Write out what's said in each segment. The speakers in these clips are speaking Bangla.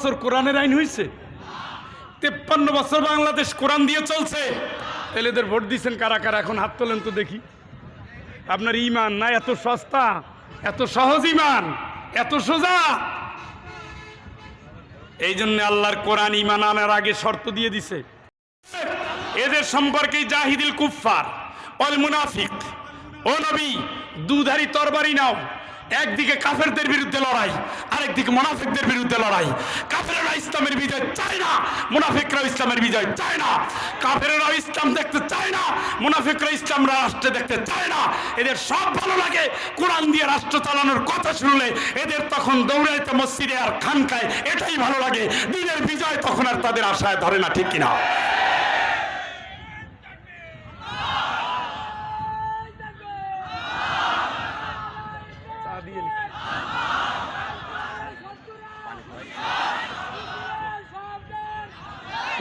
বছর কোরআনের আইন হয়েছে তেপ্পান্ন বছর বাংলাদেশ কোরআন দিয়ে চলছে। তাহলে এদের ভোট দিচ্ছেন কারা কারা? এখন হাত তোলেন তো দেখি। আপনার ইমান না এত সস্তা? এত সহজ ইমান? এত সোজা? এই জন্য আল্লাহর কোরআন ইমান আনার আগে শর্ত দিয়ে দিছে। এদের সম্পর্কে জাহিদিল কুফফার। অল মুনাফিক। ও নবী, দুধারি তরবারি নাও। একদিকে কাফেরদের বিরুদ্ধে লড়াই, আরেকদিকে মুনাফিকদের বিরুদ্ধে লড়াই। কাফেররা ইসলামের বিজয় চায় না, মুনাফিকরাও ইসলামের বিজয় চায় না। কাফেররাও ইসলাম দেখতে চায় না, মুনাফিকরা ইসলাম রাষ্ট্রে দেখতে চায় না। এদের সব ভালো লাগে, কোরআন দিয়ে রাষ্ট্র চালানোর কথা শুনলে এদের তখন দৌড়াইতে মসজিদে আর খানকায় এটাই ভালো লাগে। দিনের বিজয় তখন আর তাদের আশায় ধরে না, ঠিক কিনা?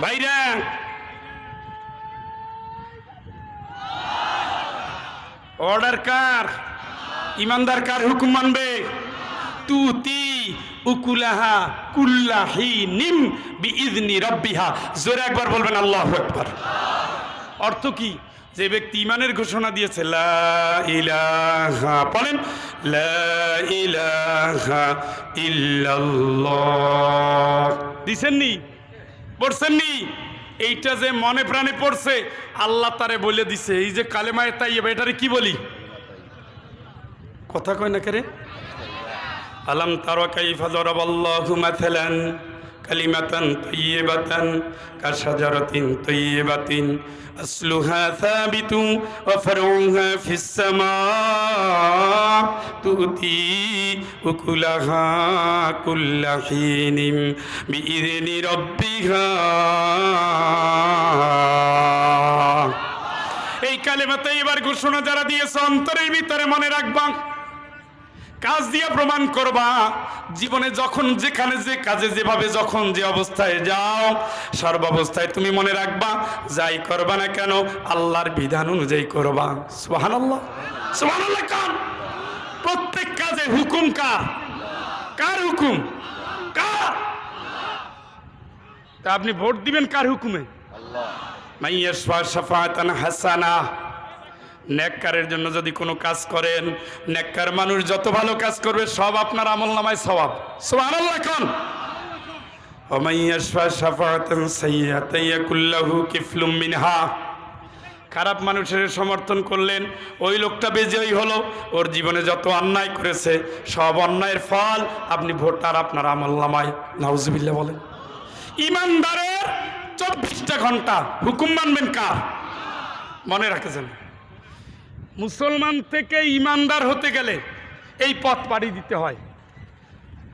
ভাইরা অর্ডার কার? ইমানদার কার হুকুম মানবে? তুতি উকুলাহা কুল্লাহি নিম বিইজনি রব্বিহা। জোরে একবার বলবেন আল্লাহু আকবার। অর্থ কি? যে ব্যক্তি ইমানের ঘোষণা দিয়েছে, লা ইলাহা বলেন, লা ইলাহা ইল্লাল্লাহ দিছেননি? পড়ছেননি? এইটা যে মনে প্রাণে পড়ছে, আল্লাহ তারে বলে দিছে। এই যে কালেমায় তাই এটারে কি বলি? কথা কয় না করে আলম তারকাই কাইফা দরাবাল্লাহু মাথালান কালিমাতান তাইয়্যিবাতান কাশাজারাতিন তাইয়্যিবাতিন আসলুহা সাবিতু ওয়া ফারউহা ফিস সামা তুতি উকুলাহা কুল্লা হিনিম বিইذনি রাব্বিহা। এই কালেমাতে এবার ঘোষণা যারা দিয়েছে, অন্তরের ভিতরে মনে রাখবা। কাজ দিয়ে প্রমাণ করবা জীবনে যখন যেখানে যে কাজে যেভাবে যখন যে অবস্থায় যাও সর্বাবস্থায় তুমি মনে রাখবা যাই করবা না কেন আল্লাহর বিধান অনুযায়ী করবা। সুহান আল্লাহ সুহান আল্লাহ কান প্রত্যেক কাজে হুকুম কার? কার হুকুম? কার? তা আপনি ভোট দিবেন কার হুকুমে? মাইয়ার শাফাতান হাসানা। নেককারের জন্য যদি কোনো কাজ করেন, নেককার মানুষ যত ভালো কাজ করবে, সব আপনার আমল নামায় সাইয়্যাতান ইয়াকুল্লাহু কিফলুম মিনহা। খারাপ মানুষের সমর্থন করলেন, ওই লোকটা বেজয়ী হলো, ওর জীবনে যত অন্যায় করেছে, সব অন্যায়ের ফল আপনি ভোটার আপনার আমল নামায়। বলেন। ইমানদারের চব্বিশটা ঘণ্টা হুকুম মানবেন কার? মনে রাখেছেন? মুসলমান থেকে ইমানদার হতে গেলে এই পথ পাড়ি দিতে হয়।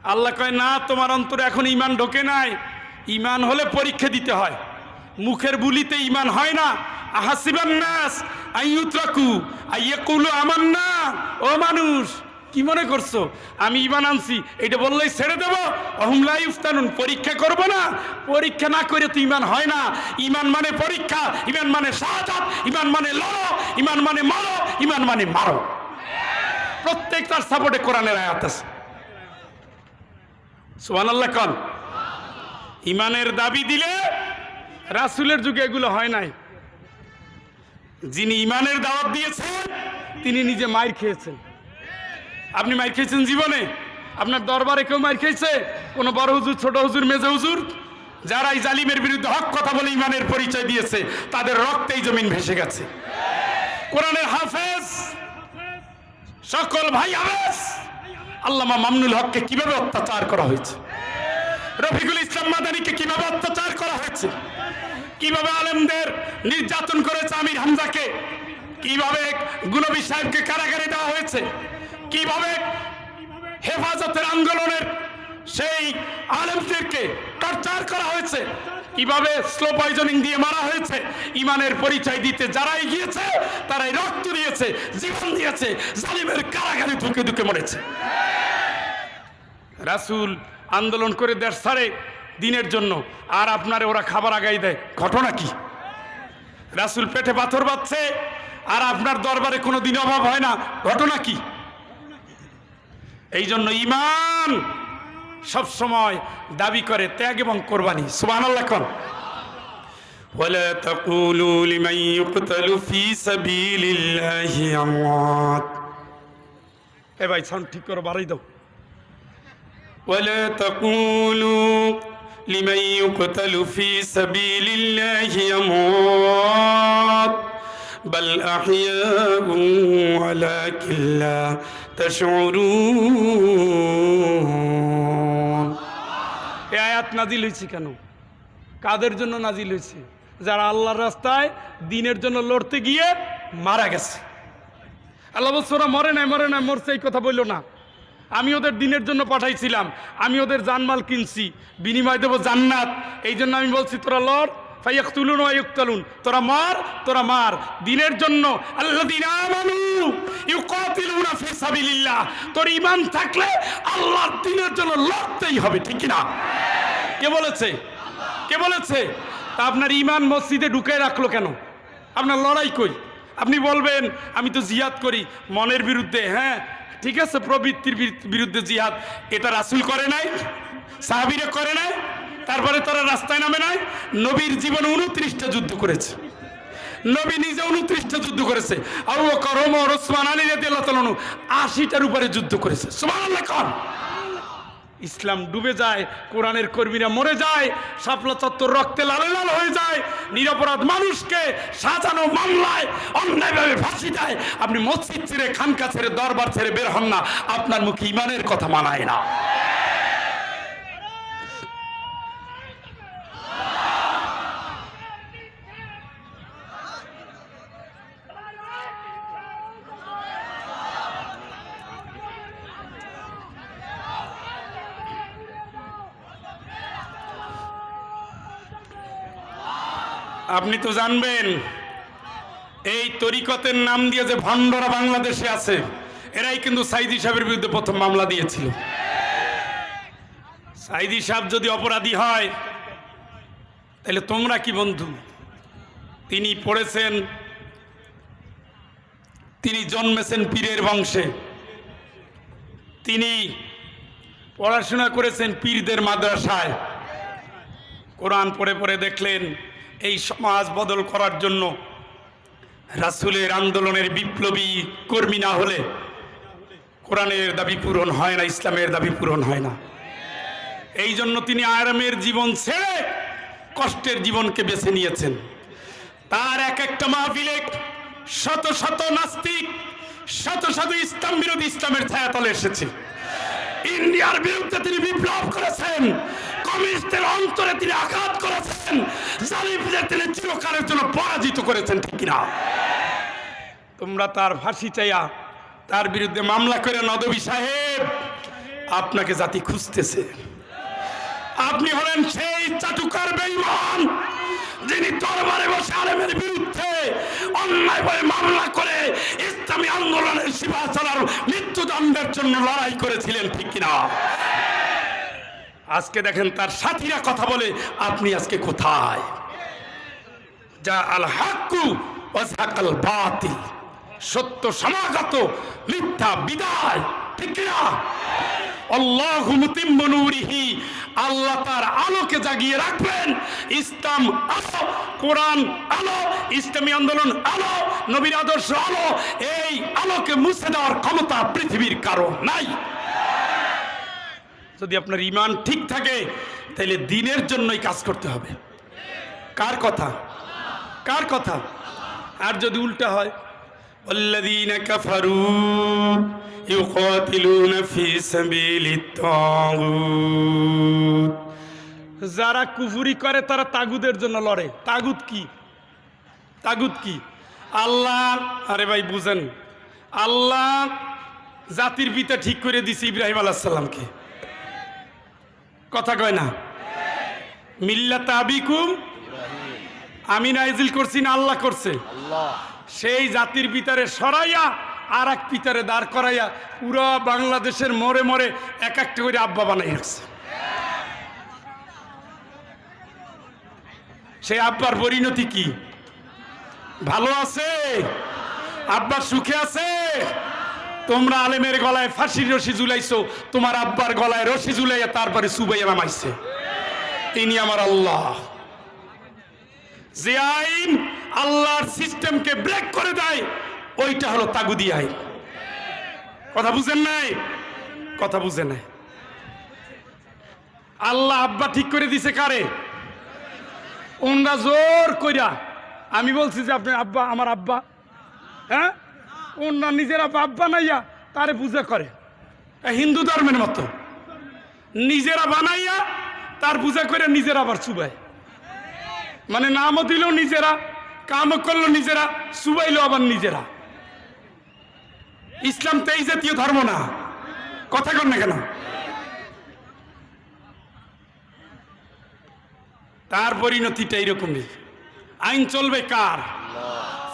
আল্লাহ কয়, না, তোমার অন্তরে এখন ইমান ঢোকে নাই। ইমান হলে পরীক্ষা দিতে হয়। মুখের বুলিতে ইমান হয় না। আহাসিবান নাস, আইয়ুতরাকু, আইয়াকুলু আমার না ও মানুষ। কি মনে করছ? আমি ইমান আনছি, এটা বললেই ছেড়ে দেবো। অহুমলাই উফতানুন পরীক্ষা করব না। পরীক্ষা না করে তো ইমান হয় না। ইমান মানে পরীক্ষা, ইমান মানে শাহাদাত, ইমান মানে লড়ো, ইমান মানে মারো, ইমান মানে মারো। প্রত্যেক তার সাপোর্টে কোরআনের আয়াত আছে। আল্লাহ কন। ইমানের দাবি দিলে রাসুলের যুগে এগুলো হয় নাই। যিনি ইমানের দাওয়াত দিয়েছেন, তিনি নিজে মায়ের খেয়েছেন। আপনি মার খেয়েছেন জীবনে? আপনার দরবারে কেউ মার খেয়েছে? কোনো বড় হুজুর, ছোট হুজুর, মেজে হুজুর? যারা এই জালিমের বিরুদ্ধে হক কথা বলে ইমানের পরিচয় দিয়েছে, তাদের রক্তেই জমিন ভেসে গেছে। কোরআনের হাফেজ, সকল ভাই হাফেজ আল্লামা মামনুল হককে কীভাবে অত্যাচার করা হয়েছে? রফিকুল ইসলাম মাদানিকে কীভাবে অত্যাচার করা হয়েছে? কীভাবে আলেমদের নির্যাতন করেছে আমির হামজাকে? কীভাবে গুনবী সাহেবকে কারাগারে দেওয়া হয়েছে? কীভাবে হেফাজতের আন্দোলনের সেই আলেমদেরকে টর্চার করা হয়েছে? কীভাবে স্লো পয়জনিং দিয়ে মারা হয়েছে? ইমানের পরিচয় দিতে যারাই গিয়েছে তারাই রক্ত দিয়েছে, জীবন দিয়েছে, জালিমের কারাগারে ধুকে ধুকে মরেছে। রাসূল আন্দোলন করে দেশ ছাড়ে দিনের জন্য, আর আপনারে ওরা খাবার আগাই দেয়। ঘটনা কি? রাসূল পেটে পাথর বাচ্ছে আর আপনার দরবারে কোনো দিন অভাব হয় না। ঘটনা কি? এই জন্য ইমান সব সময় দাবি করে ত্যাগ এবং কোরবানি সুবহানাল্লাহ কোন ولا تقولوا لمن يقتل في سبيل الله أموات এ ভাই সাউন্ড ঠিক করে বাড়াই দাও ولا تقولوا لمن يقتل في سبيل الله أموات بل أحياء ولكن لا تشعرون এই আয়াত নাজিল হয়েছে কেন কাদের জন্য নাজিল হয়েছে যারা আল্লাহর রাস্তায় দিনের জন্য লড়তে গিয়ে মারা গেছে আল্লাহ বলছে ওরা মরে নাই মরে নাই মরছে এই কথা বললো না আমি ওদের দিনের জন্য পাঠাইছিলাম আমি ওদের জানমাল কিনছি বিনিময় দেবো জান্নাত এই জন্য আমি বলছি তোরা লড় ফাইয়াক তুলুন ওয়াইকতালুন তোরা মার তোরা মার। দিনের জন্য আল্লাযীনা আমানু ইউকাতিলুনা ফি সাবিলিল্লাহ। তোর ঈমান থাকলে আল্লাহর দিনের জন্য লড়তেই হবে, ঠিক না কে বলেছে? কে বলেছে? তা আপনার ইমান মসজিদে ঢুকে রাখল কেন? আপনার লড়াই কই? আপনি বলবেন, আমি তো জিহাদ করি। মনের বিরুদ্ধে হ্যাঁ ঠিক আছে, প্রবৃত্তির বিরু- বিরুদ্ধে জিহাদ। এটা রাসুল করে নাই? সাহাবিরা করে নাই? তারপরে তারা রাস্তায় নামে নাই? নবীর জীবনে উনত্রিশটা যুদ্ধ করেছে। নবী নিজে উনত্রিশটা যুদ্ধ করেছে। আবু বকর, ওমর, ওসমান, আলী রাদিয়াল্লাহু আশিটার উপরে যুদ্ধ করেছে। ইসলাম ডুবে যায়, কোরআনের কর্মীরা মরে যায়, শাপলা চত্বর রক্তে লাল লাল হয়ে যায়, নিরপরাধ মানুষকে সাজানো মামলায়, অন্যায়ভাবে ফাঁসি দেয়। আপনি মসজিদ ছেড়ে, খানকা ছেড়ে, দরবার ছেড়ে বের হন না। আপনার মুখে ইমানের কথা মানায় না। আপনি তো জানবেন, এই তরিকতের নাম দিয়ে যে ভণ্ডরা বাংলাদেশে আছে, এরাই কিন্তু সাইদি সাহেবের বিরুদ্ধে প্রথম মামলা দিয়েছিল। সাইদি সাহেব যদি অপরাধী হয়, তাহলে তোমরা কি বন্ধু? তিনি পড়েছেন, তিনি জন্মেছেন পীরের বংশে। তিনি পড়াশোনা করেছেন পীরদের মাদ্রাসায়। কোরআন পড়ে পড়ে দেখলেন এই সমাজ বদল করার জন্য রাসুলের আন্দোলনের বিপ্লবী কর্মী না হলে কোরআনের দাবি পূরণ হয় না, ইসলামের দাবি পূরণ হয় না। এই জন্য তিনি আরামের জীবন ছেড়ে কষ্টের জীবনকে বেছে নিয়েছেন। তার এক একটা মাহফিলে শত শত নাস্তিক, শত শত ইসলাম বিরোধী ইসলামের ছায়াতলে এসেছে। ইন্ডিয়ার বিরুদ্ধে তিনি বিপ্লব করেছেন। কমিউনিস্টের অন্তরে তিনি আঘাত করেছেন, জালিমদের তিনি চিরকালের জন্য পরাজিত করেছেন, ঠিক কিনা? তোমরা তার ফাঁসি চাইয়া তার বিরুদ্ধে মামলা করে নদবী সাহেব, আপনাকে জাতি খুঁজতেছে। আপনি হলেন সেই চাটুকার বেঈমান, যিনি দরবারে বসে আলেমের বিরুদ্ধে অন্যায় বলে মামলা করে ইসলামী আন্দোলনের সীমাচলার মৃত্যুদণ্ডের জন্য লড়াই করেছিলেন, ঠিক কিনা? আজকে দেখেন তার সাথীরা কথা বলে, আপনি আজকে কোথায়? যা আল হাক্কু ওয়াজাকাল বাতিল। সত্য, সমাগত, মিথ্যা, বিদায়, ঠিক কিনা? আল্লাহু তার আলোকে জাগিয়ে রাখবেন। ইসলাম আলো, কোরআন আলো, ইসলামী আন্দোলন আলো, নবীর আদর্শ আলো, এই আলোকে মুছে দেওয়ার ক্ষমতা পৃথিবীর কারও নাই। যদি আপনার ইমান ঠিক থাকে তাহলে দিনের জন্যই কাজ করতে হবে কার কথা কার কথা আর যদি উল্টা হয় والذين كفروا يقاتلون في سبيل الطاغوت যারা কুফুরি করে তারা তাগুদের জন্য লড়ে তাগুদ কি তাগুদ কি আল্লাহ আরে ভাই বুঝেন আল্লাহ জাতির পিতা ঠিক করে দিছে ইব্রাহিম আলাহ সাল্লামকে কথা কয় না। মিল্লাত আবিকুম। আমি নাইজিল করছি না আল্লাহ করছে। সেই জাতির পিতারে সরাইয়া আর এক পিতারে দাঁড় করাইয়া পুরো বাংলাদেশের মোড়ে মোড়ে এক একটা করে আব্বা বানাই রাখছে। সেই আব্বার পরিণতি কি? ভালো আছে? আব্বার সুখে আছে? তোমরা আলেমের গলায় ফাঁসির রশি ঝুলাইছো, তোমার আব্বার গলায় রশি ঝুলাইয়া তারপরে সুবাইয়া নামাইছে তিনি আমার আল্লাহ। যে আইন আল্লাহর সিস্টেমকে ব্রেক করে দেয়, ওইটা হলো তাগুদি আইন। কথা বুঝেন নাই? কথা বুঝে নাই। আল্লাহ আব্বা ঠিক করে দিছে কারে? ওনরা জোর কইরা। আমি বলছি যে আপনি আব্বা, আমার আব্বা হ্যাঁ? ওনার নিজের আব্বা আব্বা নাইয়া তারে পূজা করে। হিন্দু ধর্মের মতো। নিজেরা বানাইয়া তার পূজা করে নিজেরা আবার চুবায়। মানে নামও দিল নিজেরা, কামও করল নিজেরা, চুবাইলো আবার নিজেরা। ইসলাম তো এই জাতীয় ধর্ম না। কথা কর না কেন? তার পরিণতিটা এইরকমই আইন চলবে কার?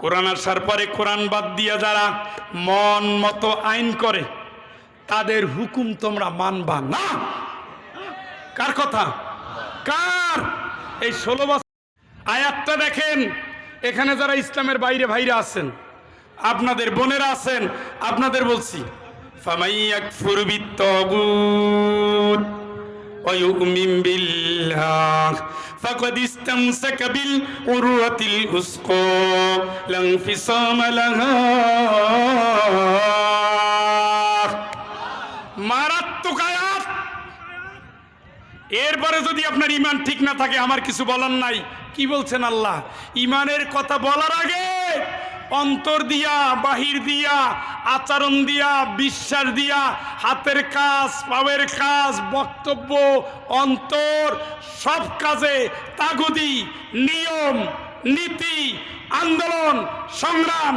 কোরআন আসার পরে কোরআন বাদ দিয়া যারা মন মতো আইন করে, তাদের হুকুম তোমরা মানবা না। কার কথা? কার? এই ষোলো বছর আয়াতটা দেখেন, এখানে যারা ইসলামের বাইরে ভাইরা আছেন, আপনাদের বোনেরা আছেন, আপনাদের বলছি, ফামাইয়াকফুর বিত্তাগুত। ويؤمن بالله فقد استمسك بالعروة الوثقى لا انفصام لها মারাত্মক আয়াত এরপরে যদি আপনার ইমান ঠিক না থাকে আমার কিছু বলার নাই কি বলছেন আল্লাহ ইমানের কথা বলার আগে অন্তর দিয়া, বাহির দিয়া, আচরণ দিয়া, বিশ্বাস দিয়া, হাতের কাজ, পাওয়ের কাজ, বক্তব্য, অন্তর, সব কাজে তাগুদি নিয়ম, নীতি, আন্দোলন, সংগ্রাম,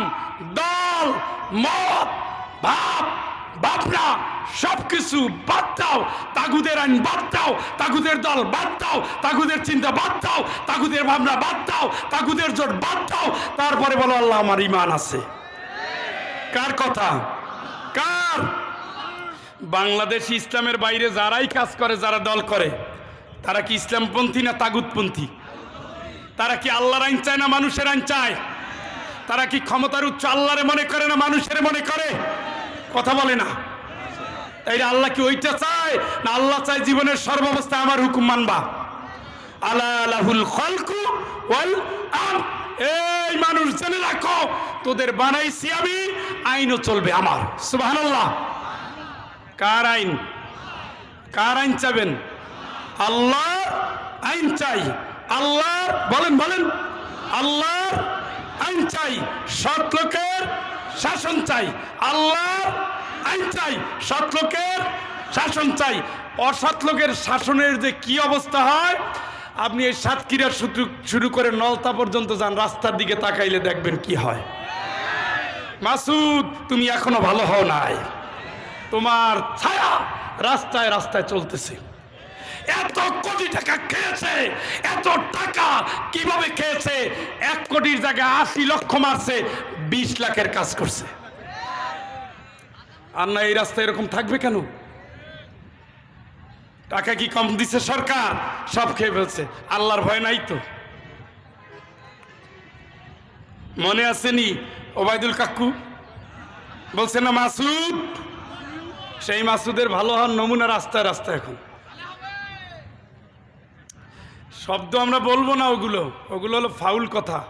দল, মত, ভাব। বাপরা সবকিছু বাদ দাও, তাগুদের আইন বাদ দাও, তাগুদের দল বাদ দাও, তাগুদের চিন্তা বাদ দাও, তাগুদের ভাবনা বাদ দাও, তাগুদের জোট বাদ দাও, তারপরে বলো, আল্লাহ আমার ইমান আছে। কার কথা? কার? বাংলাদেশ ইসলামের বাইরে যারাই কাজ করে, যারা দল করে, তারা কি ইসলামপন্থী না তাগুদপন্থী তারা কি আল্লাহর আইন চায় না মানুষের আইন চায়? তারা কি ক্ষমতার উচ্চ আল্লাহরে মনে করে না মানুষের মনে করে? কথা বলে না। এই আল্লাহ কি ওইটা চায় না আল্লাহ চায় জীবনের সর্বাবস্থায় আমার হুকুম মানবা? আল্লাহ আলাহুল খলকু ওয়াল আম এই মানুষ জেনে রাখো, তোদের বানাইছি আমি, আইনও চলবে আমার। সুবহানাল্লাহ। কার আইন? কার আইন চাবেন? আল্লাহ আইন চাই। আল্লাহর, বলেন বলেন। আল্লাহ আইন চাই। সৎ লোকের শাসন চাই। আল্লাহ আইন চাই। সৎ লোকের শাসন চাই। অসৎ লোকের শাসনের যে কি অবস্থা হয়, আপনি এই সাতক্ষীরা শুরু শুরু করে নলতা পর্যন্ত যান, রাস্তার দিকে তাকাইলে দেখবেন কি হয়। মাসুদ, তুমি এখনও ভালো হও নাই। তোমার ছায়া রাস্তায় রাস্তায় চলতেছে। এত কোটি টাকা খেয়েছে, এত টাকা কীভাবে খেয়েছে? এক কোটির জায়গায় আশি লক্ষ মারছে, বিশ লাখের কাজ করছে। আর না, এই রাস্তা এরকম থাকবে কেন? টাকা কি কম দিছে সরকার? সব খেয়ে ফেলছে। আল্লাহর ভয় নাই তো? মনে আসেনি ওবায়দুল কাকু? বলছে না, মাসুদ? সেই মাসুদের ভালো হওয়ার নমুনা রাস্তায় রাস্তায় এখন। শব্দ আমরা বলব না ওগুলো। ওগুলো হলো ফাউল কথা।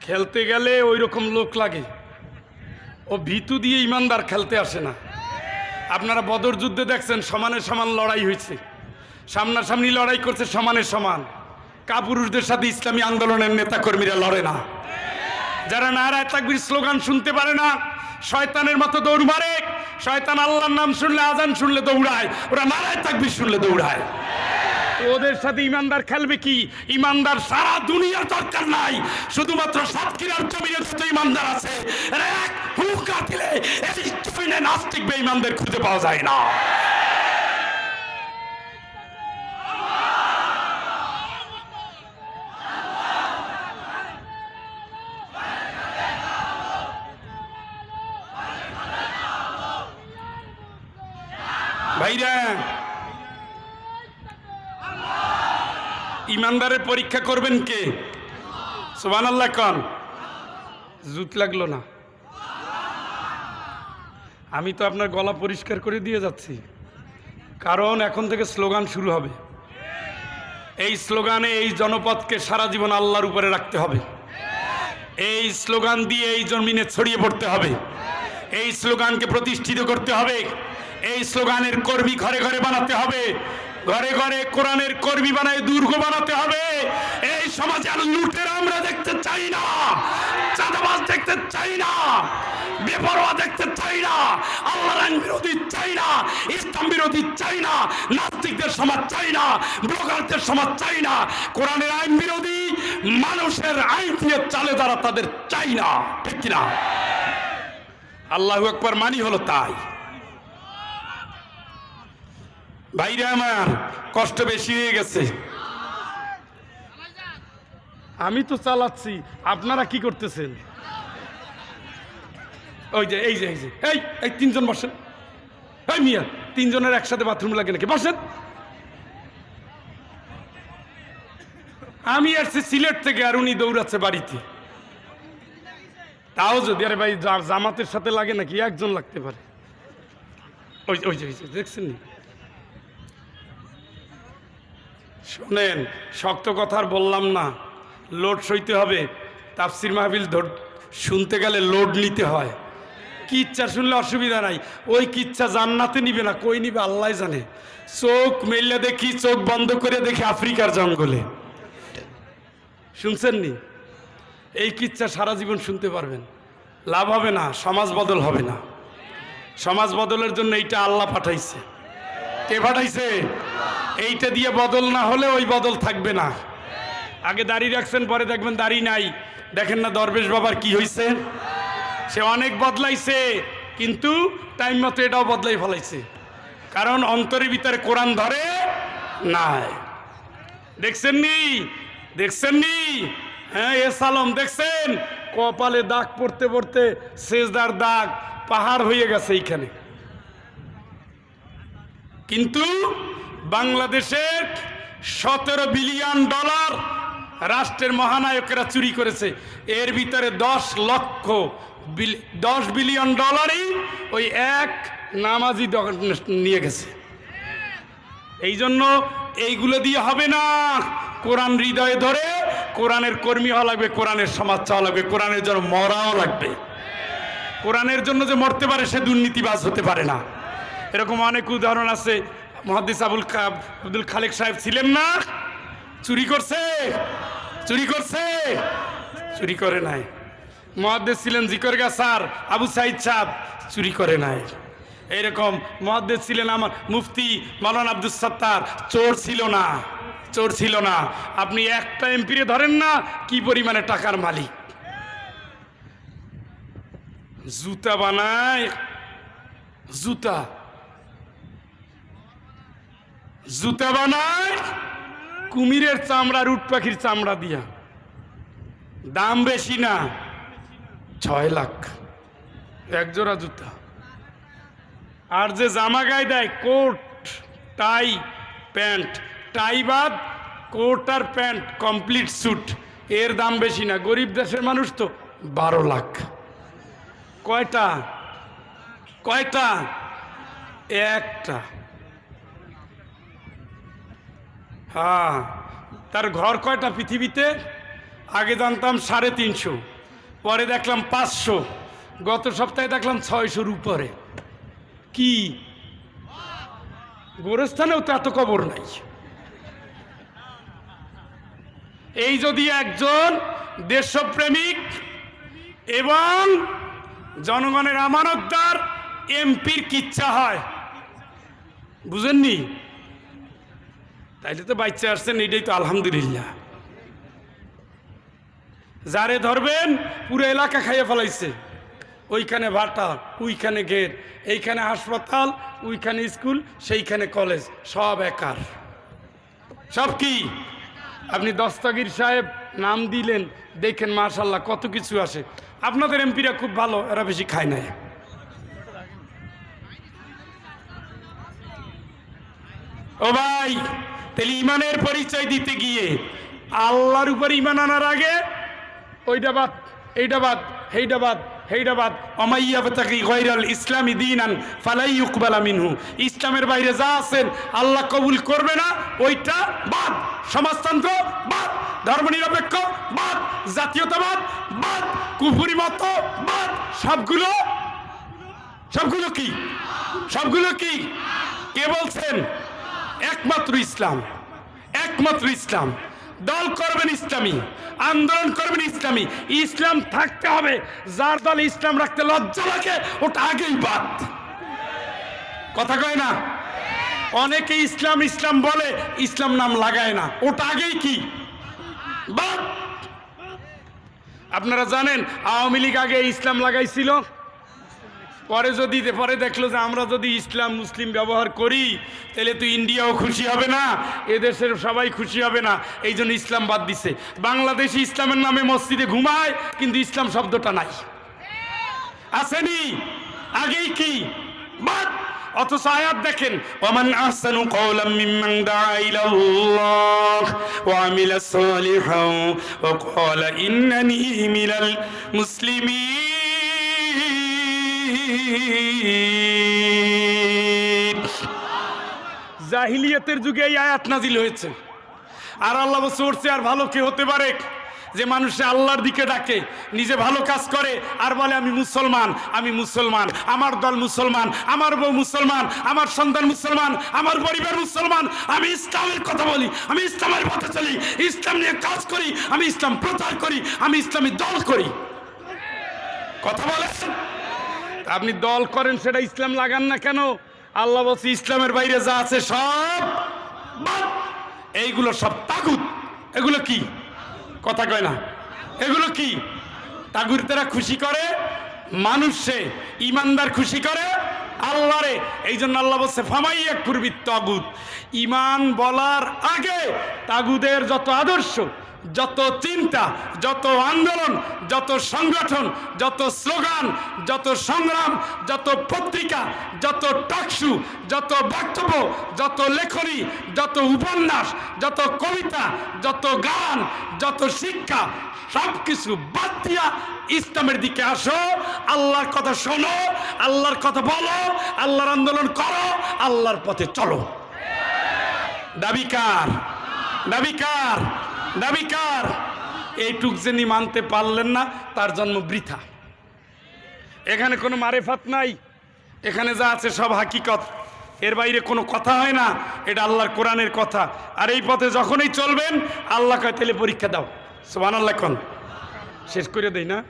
খেলতে গেলে ওই রকম লোক লাগে। ও ভিতু দিয়ে ইমানদার খেলতে আসে না। আপনারা বদর যুদ্ধে দেখছেন, সমানে সমান লড়াই হয়েছে। সামনাসামনি লড়াই করছে সমানে সমান। কাপুরুষদের সাথে ইসলামী আন্দোলনের নেতাকর্মীরা লড়ে না। যারা নারায় তাকবির স্লোগান শুনতে পারে না, শয়তানের মতো দৌড় মারে। শয়তান আল্লাহর নাম শুনলে আজান শুনলে দৌড়ায়। ওরা নারায় তাকবির শুনলে দৌড়ায়। ওদের সাথে ইমানদার খেলবে কি? ইমানদার সারা দুনিয়ার দরকার নাই। শুধুমাত্র সাতক্ষীরার জমিনে যত ইমানদার আছে। রে এক হুকা দিলে এই জমিনে নাস্তিক বেঈমানদের খুঁজে পাওয়া যায় না ভাইরা ইমানদারের পরীক্ষা করবেন কে? সোমান আল্লাহ কন। জুত লাগল না। আমি তো আপনার গলা পরিষ্কার করে দিয়ে যাচ্ছি। কারণ এখন থেকে স্লোগান শুরু হবে। এই স্লোগানে এই জনপদকে সারা জীবন আল্লাহর উপরে রাখতে হবে। এই স্লোগান দিয়ে এই জমিনে ছড়িয়ে পড়তে হবে। এই স্লোগানকে প্রতিষ্ঠিত করতে হবে। এই স্লোগানের কর্মী ঘরে ঘরে বানাতে হবে। ঘরে ঘরে কোরআনের কর্মী বানায়, দুর্গ বানাতে হবে। এই সমাজে আর লুটের আমরা দেখতে চাই না। চাঁদাবাজ দেখতে চাই না। বেপরোয়া দেখতে চাই না। আল্লাহর আইন বিরোধী চাই না। ইসলাম বিরোধী চাই না। নাস্তিকদের সমাজ চাই না। ব্লগারদের সমাজ চাই না। কোরআনের আইন বিরোধী, মানুষের আইন দিয়ে চালে তারা তাদের চাই না। ঠিক কিনা? আল্লাহ একবার মানি হলো তাই। ভাইরা আমার কষ্ট বেশি হয়ে গেছে। আমি তো চালাচ্ছি আপনারা কি করতেছেন? ওই যে এই যে এই যে এই এই তিনজন বসেন। এই মিয়া তিনজনের একসাথে বাথরুম লাগে নাকি? বসেন। আমি আসছি সিলেট থেকে আর উনি দৌড়াচ্ছে বাড়িতে। তাও যদি আরে ভাই জামাতের সাথে লাগে নাকি? একজন লাগতে পারে। ওই ওই যে ওই যে, দেখছেন নি শোনেন, শক্ত কথা আর বললাম না। লোড সইতে হবে। তাফসির মাহবিল শুনতে গেলে লোড নিতে হয়। কি ইচ্ছা শুনলে অসুবিধা নাই। ওই কি ইচ্ছা জান্নাতে নিবে না, কই নিবে আল্লাহ জানে। চোখ মেললে দেখি, চোখ বন্ধ করে দেখি আফ্রিকার জঙ্গলে। শুনছেন নি? এই কিচ্ছা সারা জীবন শুনতে পারবেন। লাভ হবে না, সমাজ বদল হবে না। সমাজ বদলের জন্য এইটা আল্লাহ পাঠাইছে। কে পাঠাইছে? এইটা দিয়ে বদল না হলে ওই বদল থাকবে না। আগে দাড়ি রাখছেন, পরে দেখবেন দাড়ি নাই। দেখেন না দরবেশ বাবার কি হয়েছে সে অনেক বদলাইছে, কিন্তু টাইম মতো এটাও বদলাই ফেলাইছে। কারণ অন্তরের ভিতরে কোরআন ধরে নাই। দেখছেন নি? দেখছেন নি? হ্যাঁ এ সালম, দেখছেন? কপালে দাগ পড়তে পড়তে সেজদার দাগ পাহাড় হয়ে গেছে এইখানে। কিন্তু বাংলাদেশের সতেরো বিলিয়ন ডলার রাষ্ট্রের মহানায়কেরা চুরি করেছে। এর ভিতরে দশ লক্ষ দশ বিলিয়ন ডলারই ওই এক নামাজি নিয়ে গেছে। এই জন্য এইগুলো দিয়ে হবে না। কোরআন হৃদয়ে ধরে কোরআনের কর্মী হওয়া লাগবে, কোরআনের সমাজ চাওয়া লাগবে, কোরআনের জন্য মরাও লাগবে। কোরআনের জন্য যে মরতে পারে সে দুর্নীতিবাজ হতে পারে না। এরকম অনেক উদাহরণ আছে। মহাদিস আবুল আব্দুল খালেক সাহেব ছিলেন না? চুরি করছে? চুরি করছে? চুরি করে নাই। মহাদ্দেশ ছিলেন জিকর স্যার, আবু সাইদ সাহ চুরি করে নাই। এইরকম মহাদ্দেশ ছিলেন আমার মুফতি মালান আব্দুল সত্তার, চোর ছিল না, চোর ছিল না। আপনি একটা এমপিরে ধরেন না, কি পরিমাণে টাকার মালিক? জুতা বানায়, জুতা। জুতা বানায় কুমিরের চামড়া, রুট পাখির চামড়া দিয়া। দাম বেশি না, ছয় লাখ। এক জোড়া জুতা। আর যে জামা গায়ে দেয়, কোট, টাই, প্যান্ট। টাই বাদ, কোট আর প্যান্ট, কমপ্লিট স্যুট। এর দাম বেশি না। গরিব দেশের মানুষ তো বারো লাখ। কয়টা? কয়টা? একটা। হ্যাঁ তার ঘর কয়টা পৃথিবীতে? আগে জানতাম সাড়ে তিনশো, পরে দেখলাম পাঁচশো, গত সপ্তাহে দেখলাম ছয়শোর উপরে। কি? গোরস্থানেও তো এত কবর নাই। এই যদি একজন দেশপ্রেমিক এবং জনগণের আমানতদার, এমপির কিচ্ছা হয়। বুঝেননি? তাইলে তো বাচ্চা আসছেন এটাই তো আলহামদুলিল্লাহ। যারে ধরবেন, পুরো এলাকা খাইয়ে ফেলাইছে। ওইখানে ভাটা, ওইখানে গেট, এইখানে হাসপাতাল, ওইখানে স্কুল, সেইখানে কলেজ, সব একার। সব কি? আপনি দস্তগীর সাহেব, নাম দিলেন, দেখেন মার্শাল্লাহ কত কিছু আসে। আপনাদের এমপিরা খুব ভালো, এরা বেশি খায় নাই। ও ভাই! তাহলে ইমানের পরিচয় দিতে গিয়ে আল্লাহর উপর ইমান আনার আগে ওইটা বাদ, এইটা বাদ হেইটা বাদ হেইটা বাদ। অমাইয়া বেতাকি গৈরাল ইসলামী দিনান ফালাই উকবালা মিনহু। ইসলামের বাইরে যা আছেন আল্লাহ কবুল করবে না, ওইটা বাদ। সমাজতন্ত্র বাদ। ধর্মনিরপেক্ষ বাদ। জাতীয়তাবাদ বাদ। কুফুরি মত বাদ। সবগুলো সবগুলো কি? সবগুলো কি? কে বলছেন? একমাত্র ইসলাম একমাত্র ইসলাম। দল করবেন ইসলামী, আন্দোলন করবেন ইসলামী। ইসলাম থাকতে হবে, যার দল ইসলাম রাখতে লজ্জা লাগে, ওটা আগেই বাদ। কথা কয় না? অনেকে ইসলাম ইসলাম বলে, ইসলাম নাম লাগায় না, ওটা আগেই কি? আপনারা জানেন, আওয়ামী লীগ আগে ইসলাম লাগাইছিল। পরে যদি পরে দেখল যে আমরা যদি ইসলাম, মুসলিম ব্যবহার করি, তাহলে তো ইন্ডিয়াও খুশি হবে না, এদেশের সবাই খুশি হবে না। এই জন্য ইসলাম বাদ দিছে। বাংলাদেশি ইসলামের নামে মসজিদে ঘুমায়, কিন্তু ইসলাম শব্দটা নাই। আসেনি? আগেই কি? বাদ। অথচ আয়াত দেখেন ওমান আহসানু কওলাম মিম্মান দাআ ইলাল্লাহ, ওয়া আমিলা সালিহান ওয়া ক্বালা ইন্নানি মিনাল মুসলিমিন। জাহিলিয়াতের যুগে এই আয়াত নাজিল হয়েছে। আর আল্লাহ বলছে আর ভালো কে হতে পারে? যে মানুষে আল্লাহর দিকে ডাকে, নিজে ভালো কাজ করে আর বলে, আমি মুসলমান আমি মুসলমান, আমার দল মুসলমান, আমার বউ মুসলমান, আমার সন্তান মুসলমান, আমার পরিবার মুসলমান, আমি ইসলামের কথা বলি, আমি ইসলামের পথে চলি, ইসলাম নিয়ে কাজ করি, আমি ইসলাম প্রচার করি, আমি ইসলামী দল করি। কথা বলে আপনি দল করেন, সেটা ইসলাম লাগান না কেন? আল্লাহ বলছে, ইসলামের বাইরে যা আছে সব। এইগুলো সব তাগুত। এগুলো কি? কথা কয় না। এগুলো কি? তাগুরতেরা খুশি করে, মানুষে ইমানদার খুশি করে আল্লাহরে এই জন্য আল্লাহ বলছে ফামাইয়া করবি তাগুত। ইমান বলার আগে তাগুদের যত আদর্শ যত চিন্তা, যত আন্দোলন, যত সংগঠন, যত স্লোগান, যত সংগ্রাম, যত পত্রিকা, যত টকশু, যত বক্তব্য, যত লেখনী, যত উপন্যাস, যত কবিতা, যত গান, যত শিক্ষা সব কিছু বাদ দিয়া ইসলামের দিকে আসো। আল্লাহর কথা শোনো, আল্লাহর কথা বলো, আল্লাহর আন্দোলন করো, আল্লাহর পথে চলো। দাবিকার দাবিকার দাবিকার এইটুক যিনি মানতে পারলেন না, তার জন্ম বৃথা। এখানে কোনো মারেফাত নাই। এখানে যা আছে সব হাকিকত। এর বাইরে কোনো কথা হয় না, এটা আল্লাহর কোরআনের কথা। আর এই পথে যখনই চলবেন, আল্লাহ কয়, তাহলে পরীক্ষা দাও। সোমান আল্লাহ কন। শেষ করে দেই না?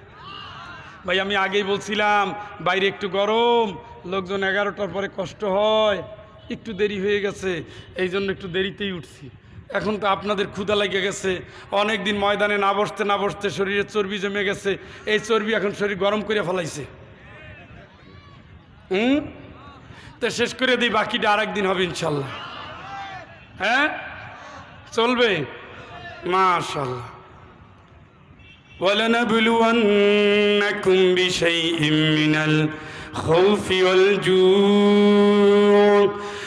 ভাই, আমি আগেই বলছিলাম, বাইরে একটু গরম, লোকজন এগারোটার পরে কষ্ট হয়, একটু দেরি হয়ে গেছে এই জন্য একটু দেরিতেই উঠছি। এখন তো আপনাদের ক্ষুধা লেগে গেছে অনেক দিন ময়দানে না বসতে না বসতে শরীরে চর্বি জমে গেছে এই চর্বি এখন শরীর গরম করে ফেলাইছে হুম তো শেষ করে দিই বাকিটা আর একদিন হবে ইনশাল্লাহ হ্যাঁ চলবে মাশাল্লাহ ولنبلونكم بشيء من الخوف والجوع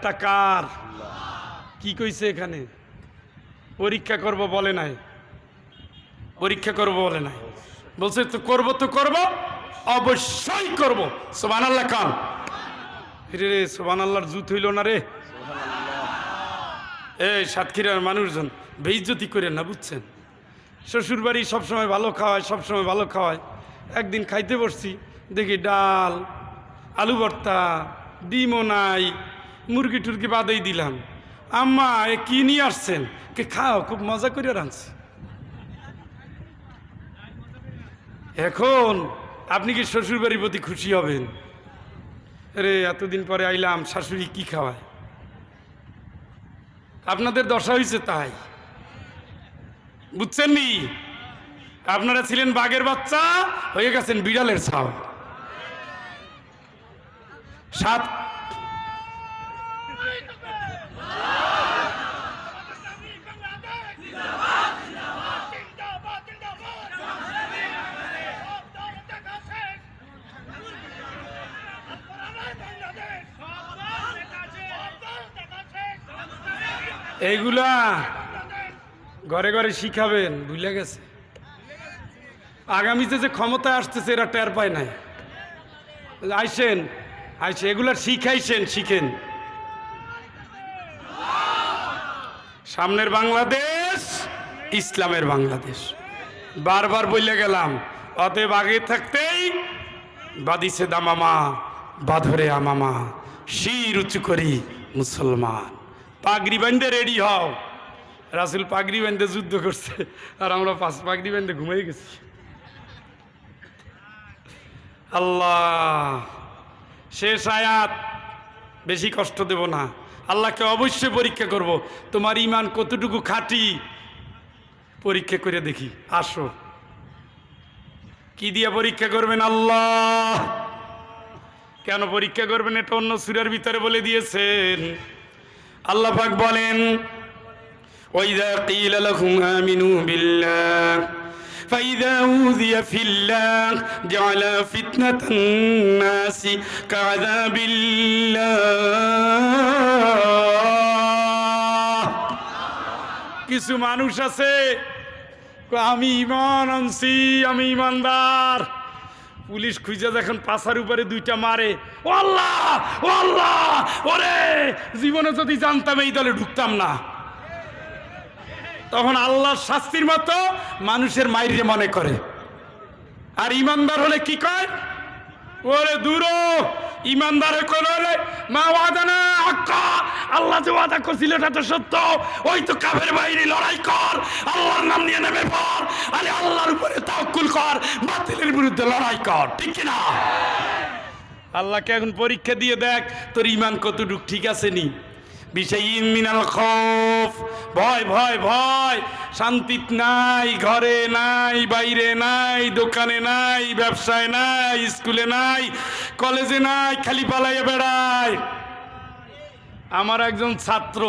আয়াতটা কার? কি কইছে এখানে? পরীক্ষা করব বলে নাই। পরীক্ষা করব বলে নাই। বলছে, তো করব তো করব, অবশ্যই করব। সোবান আল্লাহ খান রে সোবান আল্লাহর জুত হইল না রে। এই সাতক্ষীরার মানুষজন বেইজ্জতি করে না, বুঝছেন? শ্বশুর বাড়ি সবসময় ভালো খাওয়ায়, সবসময় ভালো খাওয়ায়। একদিন খাইতে বসছি, দেখি ডাল, আলু ভর্তা, ডিমও নাই। মুরগি টুরগি বাদেই দিলাম। আম্মা, এ কি নিয়ে আসছেন? কে খাও, খুব মজা করে রাঁধছি। এখন আপনি কি শ্বশুর বাড়ির প্রতি খুশি হবেন? আরে, এতদিন পরে আইলাম, শাশুড়ি কি খাওয়ায়? আপনাদের দশা হয়েছে তাই। বুঝছেন নি? আপনারা ছিলেন বাঘের বাচ্চা, হয়ে গেছেন বিড়ালের ছাও। সাত এইগুলা ঘরে ঘরে শিখাবেন, ভুলে গেছে। আগামীতে যে ক্ষমতা আসতেছে, এরা টের পায় নাই। আইসেন আইসে এগুলা শিখাইছেন, শিখেন। সামনের বাংলাদেশ, ইসলামের বাংলাদেশ। বারবার বললে গেলাম, অতএব আগে থাকতেই বাদিছে দামামা, বাধরে আমামা শির উঁচু করি মুসলমান। পাগড়ি বান্ধে রেডি হও। রাসুল পাগড়ি বান্ধে যুদ্ধ করছে, আর আমরা পাঁচ পাগড়ি বান্ধে ঘুমিয়ে গেছি। আল্লাহ, শেষ আয়াত, বেশি কষ্ট দেব না। আল্লাহকে অবশ্যই পরীক্ষা করব। তোমার ইমান কতটুকু খাঁটি, পরীক্ষা করে দেখি। আসো। কি দিয়ে পরীক্ষা করবেন আল্লাহ? কেন পরীক্ষা করবেন এটা অন্য সুরের ভিতরে বলে দিয়েছেন। আল্লাহ পাক বলেন وإذا قيل لهم آمنوا بالله فإذا أوذي في الله جعل فتنة الناس كعذاب الله কিছু মানুষ আছে কয়, আমি ইমান আনছি আমি ইমানদার পুলিশ খুঁজে দেখেন পাশার উপরে দুইটা মারে। আল্লাহ আল্লাহ, ওরে, জীবনে যদি জানতাম এই দলে ঢুকতাম না। তখন আল্লাহর শাস্তির মতো মানুষের মাইরে মনে করে। আর ইমানদার হলে কি কয়? ওরে দূর ইমানদারে কইলে মা ওয়াদা না আক্কা আল্লাহ যে ওয়াদা করছিল এটা তো সত্য। ওই তো কাফের বাইরে লড়াই কর। আল্লাহর নাম নিয়ে নেমে পর আরে, আল্লাহর উপরে তাওকুল কর। বাতিলের বিরুদ্ধে লড়াই কর। ঠিক কি না আল্লাহকে এখন পরীক্ষা দিয়ে দেখ, তোর ইমান কতটুক ঠিক আছে নি? বিষয় মিনাল খফ। ভয় ভয় ভয়। শান্তিত নাই, ঘরে নাই, বাইরে নাই, দোকানে নাই, ব্যবসায় নাই, স্কুলে নাই, কলেজে নাই, খালি পালাইয়া বেড়ায়। আমার একজন ছাত্র